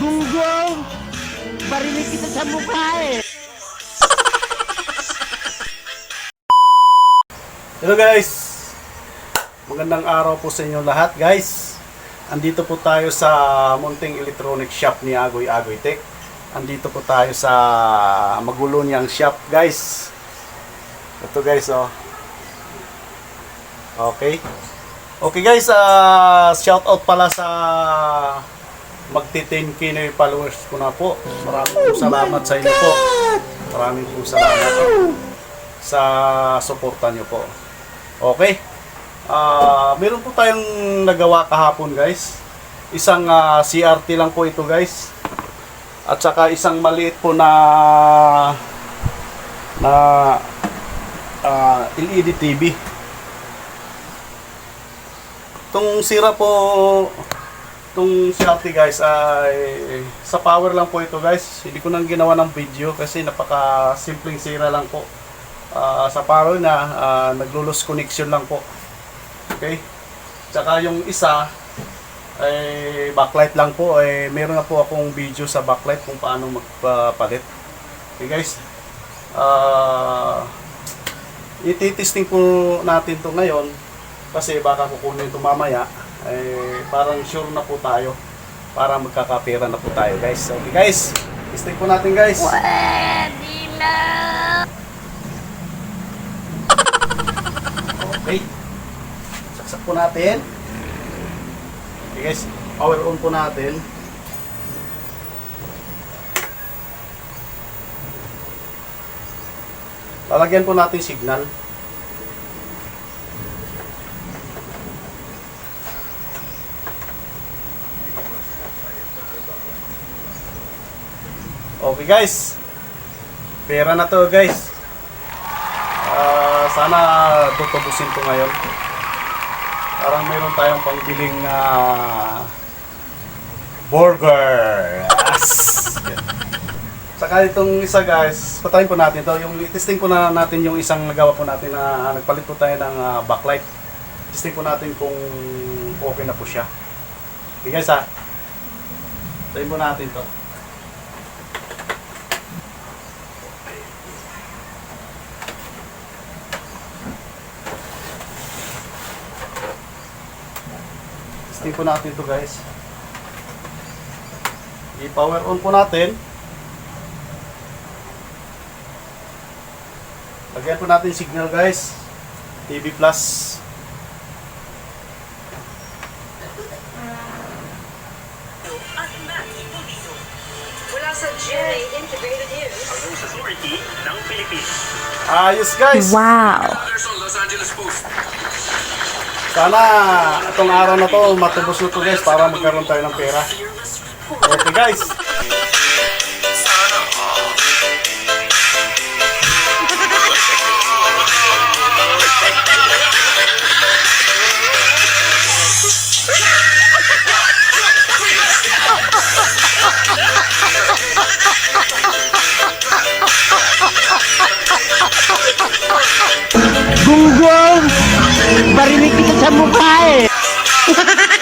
Gunggong! Barinig kita sa mukha eh! Hello guys! Magandang araw po sa inyo lahat guys. Andito po tayo sa munting electronic shop ni Agoy Agoy Tech. Andito po tayo sa magulo niyang shop guys. Ito guys oh. Okay. Okay guys, uh, shout out pala sa magti 10k na yung followers ko na po. Maraming po salamat sa inyo po. Maraming po salamat sa suporta nyo po. Okay. Ah, meron po tayong nagawa kahapon, guys. Isang ah, CRT lang po ito, guys. At saka isang maliit po na na ah, LED TV. Itong sira po itong CRT guys ay sa power lang po ito guys. Hindi ko nang ginawa ng video kasi napaka simpleng sira lang po. Ah, sa power na ah, naglulos connection lang po. Okay? Tsaka yung isa ay backlight lang po ay meron na po akong video sa backlight kung paano magpapalit. Okay guys. Ah ititesting po natin to ngayon kasi baka kukunin ito mamaya eh, parang sure na po tayo para magkakapera na po tayo guys. Okay guys, testing po natin guys. Pwede na! Okay. Saksak po natin. Okay guys, power on po natin. Lalagyan po natin signal. Okay guys. Pera na to guys. Ah, sana tutubusin ko ngayon. Parang meron tayong pangbiling ah, burger. Yes! Saka itong isa guys, patayin po natin to. Yung testing po na natin yung isang nagawa po natin na nagpalit po tayo ng ah, backlight. Testing po natin kung okay na po siya. Okay guys ha. Patayin po natin to. Testing po natin to guys. I-power on po natin. Lagyan po natin signal guys. TV plus. Ayos guys. Wow. Sana itong araw na to matubos na to guys para magkaroon tayo ng pera. Okay guys. Narinig kita sa mukha eh.